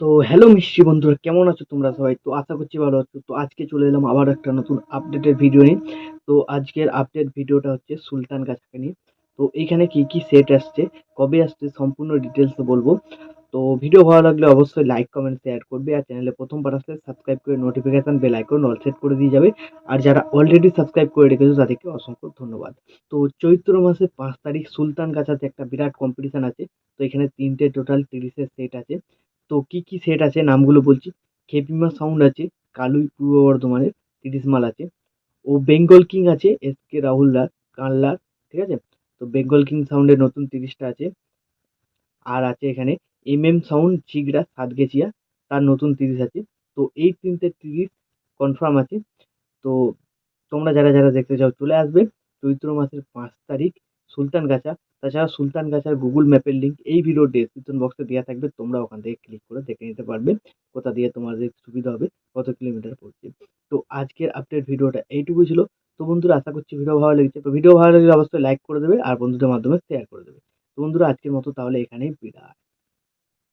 তো হ্যালো মিষ্টি বন্ধুরা, কেমন আছো তোমরা সবাই? তো আশা করছি ভালো আছো। তো আজকে চলে এলাম আবার একটা নতুন আপডেটের ভিডিও নিয়ে। তো আজকের আপডেট ভিডিওটা হচ্ছে সুলতান গাছাকে নিয়ে। তো এইখানে কি কি সেট আসছে, কবে আসছে সম্পূর্ণ ডিটেলস বলব। তো ভিডিও ভালো লাগলে অবশ্যই লাইক কমেন্ট শেয়ার করবে। আর চ্যানেলে প্রথমবার আসলে সাবস্ক্রাইব করে notification bell icon all set করে দিয়ে যাবে। আর যারা অলরেডি সাবস্ক্রাইব করে রেখেছো, তাদেরকে অসংখ্য ধন্যবাদ। তো চৈত্র মাসে পাঁচ তারিখ সুলতান গাছাতে একটা বিরাট কম্পিটিশন আছে। তো এখানে তিনটে টোটাল তিরিশের সেট আছে। তো কি কি সেট আছে, নামগুলো বলছি। খেপিমা সাউন্ড আছে কালুই পূর্ব বর্ধমানের তিরিশ মাল আছে। ও বেঙ্গল কিং আছে এস কে রাহুল দাস কানলার ঠিক আছে? তো বেঙ্গল কিং সাউন্ডের নতুন তিরিশটা আছে। আর আছে এখানে এম এম সাউন্ড চিগড়া সাতগেছিয়া তার নতুন তিরিশ আছে। তো এই তিনটে তিরিশ কনফার্ম আছে। তো তোমরা যারা যারা দেখতে চাও, চলে আসবে। চৈত্র মাসের পাঁচ তারিখ সুলতান গাছা। তাছাড়া সুলতান গাছার গুগল ম্যাপের লিঙ্ক এই ভিডিওর ডেসক্রিপশন বক্সে দেওয়া থাকবে। তোমরা ওখান থেকে ক্লিক করে দেখে নিতে পারবে কোথা দিয়ে তোমাদের সুবিধা হবে, কত কিলোমিটার পড়ছে। তো আজকের আপডেট ভিডিওটা এইটুকুই ছিল। তো বন্ধুরা, আশা করছি ভিডিও ভালো লেগেছে। তো ভিডিও ভালো লাগলে অবশ্যই লাইক করে দেবে আর বন্ধুদের মাধ্যমে শেয়ার করে দেবে। তো বন্ধুরা, আজকের মতো তাহলে এখানেই বিদায়।